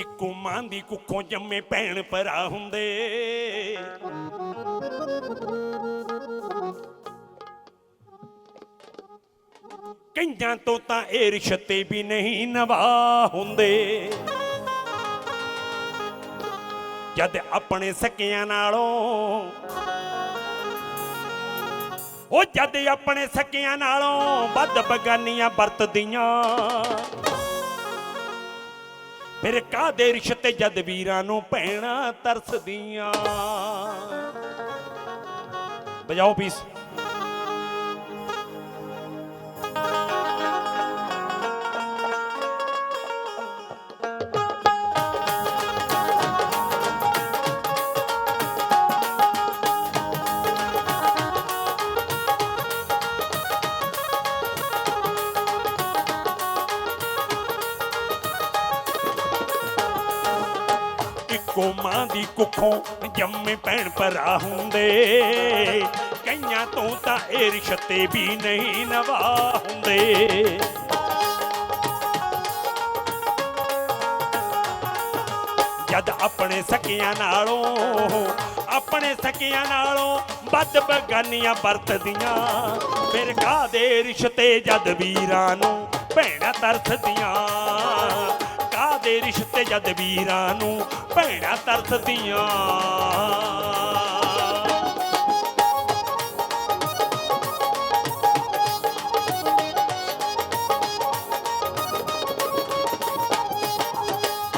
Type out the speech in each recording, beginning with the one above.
ਇੱਕੋ ਮਾਂ ਦੀ ਕੁੱਖੋਂ ਜੰਮੇ ਭੈਣ ਭਰਾ ਹੁੰਦੇ। ਕਈਆਂ ਤੋਂ ਤਾਂ ਇਹ ਰਿਸ਼ਤੇ ਵੀ ਨਹੀਂ ਨਵਾ ਹੁੰਦੇ। ਜਦ ਆਪਣੇ ਸਕਿਆਂ ਨਾਲੋਂ, ਉਹ ਜਦ ਆਪਣੇ ਸਕਿਆਂ ਨਾਲੋਂ ਵੱਧ ਬਗਾਨੀਆਂ ਵਰਤਦੀਆਂ। ਮੇਰੇ ਕਾਦੇ ਰਿਸ਼ਤੇ ਜਦ ਵੀਰਾਂ ਨੂੰ ਭੈਣਾਂ ਤਰਸਦੀਆਂ? ਬਜਾਓ ਪੀਸ ਇੱਕੋ ਮਾਂ ਦੀ ਕੁੱਖੋਂ ਜੰਮੇ ਭੈਣ ਭਰਾ ਹੁੰਦੇ। ਕਈਆਂ ਤੋਂ ਤਾਂ ਇਹ ਰਿਸ਼ਤੇ ਵੀ ਨਹੀਂ ਨਵਾ ਹੁੰਦੇ। ਜਦ ਆਪਣੇ ਸਕਿਆਂ ਨਾਲੋਂ, ਆਪਣੇ ਸਕਿਆਂ ਨਾਲੋਂ ਵੱਧ ਬਗਾਨੀਆਂ ਵਰਤਦੀਆਂ। ਫਿਰ ਕਾਦੇ ਰਿਸ਼ਤੇ ਜਦ ਵੀਰਾਂ ਨੂੰ ਭੈਣਾਂ ਤਰਸਦੀਆਂ? ਕਾਦੇ ਰਿਸ਼ਤੇ ਜਦ ਵੀਰਾਂ ਨੂੰ ਭੈਣਾਂ ਤਰਸਦੀਆਂ।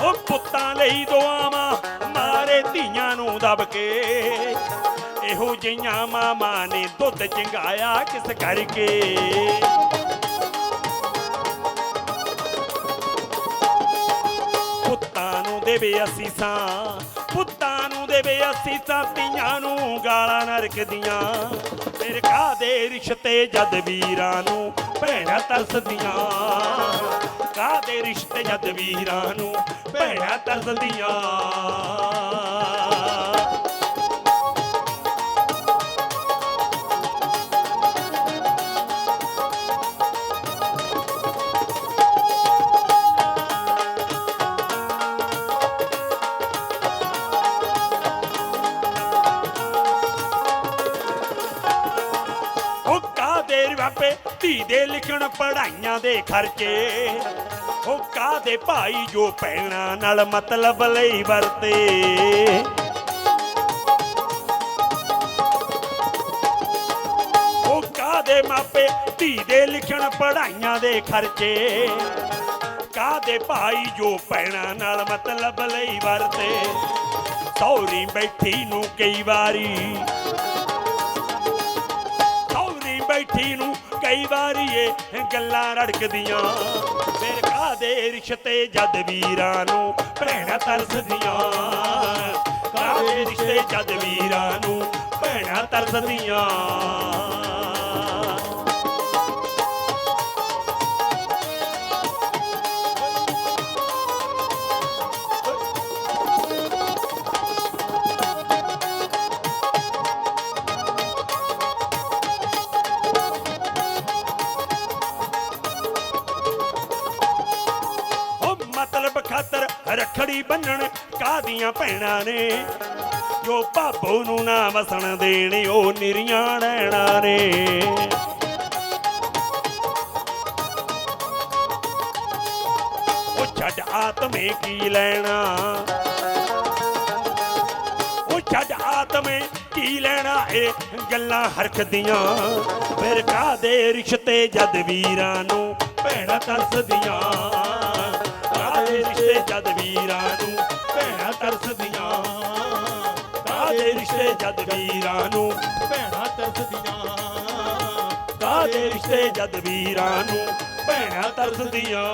ਉਹ ਪੁੱਤਾਂ ਲਈ ਦੁਆਵਾਂ ਮਾਰੇ ਧੀਆਂ ਨੂੰ ਦਬ ਕੇ। ਇਹੋ ਜਿਹੀਆਂ ਮਾਮਾ ਨੇ ਦੁੱਧ ਚੰਗਾਇਆ ਕਿਸ ਕਰਕੇ? ਦੇਵੇ ਅਸੀਸਾਂ ਪੁੱਤਾਂ ਨੂੰ ਦੇਵੇ ਅਸੀਸਾਂ ਧੀਆਂ ਨੂੰ ਗਾਲਾਂ ਨਰਕਦੀਆਂ ਫਿਰ ਕਾਦੇ ਰਿਸ਼ਤੇ ਜਦ ਵੀਰਾਂ ਨੂੰ ਭੈਣਾਂ ਤਰਸਦੀਆਂ। ਕਾਦੇ ਰਿਸ਼ਤੇ ਜਦ ਵੀਰਾਂ ਨੂੰ ਭੈਣਾਂ ਤਰਸਦੀਆਂ। ਬਾਪੇ ਧੀ ਦੇ ਲਿਖਣ ਪੜਾਈਆਂ ਦੇ ਖਰਚੇ। ਉਹ ਕਾਦੇ ਭਾਈ ਜੋ ਪੈਣਾ ਨਾਲ ਮਤਲਬ ਲਈ ਵਰਤੇ। ਉਹ ਕਾਦੇ ਮਾਪੇ, ਧੀ ਦੇ ਲਿਖਣ ਪੜਾਈਆਂ ਦੇ ਖਰਚੇ। ਕਾਦੇ ਭਾਈ ਜੋ ਪੈਣਾ ਨਾਲ ਮਤਲਬ ਲਈ ਵਰਤੇ। ਸੌਰੀ ਬੈਠੀ ਨੂੰ ਕਈ ਵਾਰੀ ਬੈਠੀ ਨੂੰ ਕਈ ਵਾਰੀ ਇਹ ਗੱਲਾਂ ਰੜਕਦੀਆਂ। ਫਿਰ ਕਾਦੇ ਰਿਸ਼ਤੇ ਜਦ ਵੀਰਾਂ ਨੂੰ ਭੈਣਾਂ ਤਰਸਦੀਆਂ? ਕਾਦੇ ਰਿਸ਼ਤੇ ਜਦ ਵੀਰਾਂ ਨੂੰ ਭੈਣਾਂ ਤਰਸਦੀਆਂ? ਉਹ ਮਤਲਬ ਖਾਤਰ ਰਖੜੀ ਬੰਨਣ ਕਾਦੀਆਂ ਭੈਣਾਂ ਨੇ? ਜੋ ਭਾਬੋ ਨੂੰ ਨਾ ਵਸਣ ਦੇਣ, ਉਹ ਨਿਰੀਆਂ ਨੈਣਾ ਨੇ। ਉਹ ਛੱਡ ਆਤਮੇ ਕੀ ਲੈਣਾ? ਉਹ ਛੱਡ ਆਤਮੇ ਕੀ ਲੈਣਾ? ਇਹ ਗੱਲਾਂ ਹਰਖਦੀਆਂ ਫਿਰ ਕਾਦੇ ਰਿਸ਼ਤੇ ਜਦ ਵੀਰਾਂ ਨੂੰ ਭੈਣਾਂ ਦੱਸਦੀਆਂ ਕਾਦੇ ਰਿਸ਼ਤੇ ਜਦ ਵੀਰਾਂ ਨੂੰ ਭੈਣਾਂ ਤਰਸਦੀਆਂ। ਕਾਦੇ ਰਿਸ਼ਤੇ ਜਦ ਵੀਰਾਂ ਨੂੰ ਭੈਣਾਂ ਤਰਸਦੀਆਂ। ਕਾਦੇ ਰਿਸ਼ਤੇ ਜਦ ਵੀਰਾਂ ਨੂੰ ਭੈਣਾਂ ਤਰਸਦੀਆਂ।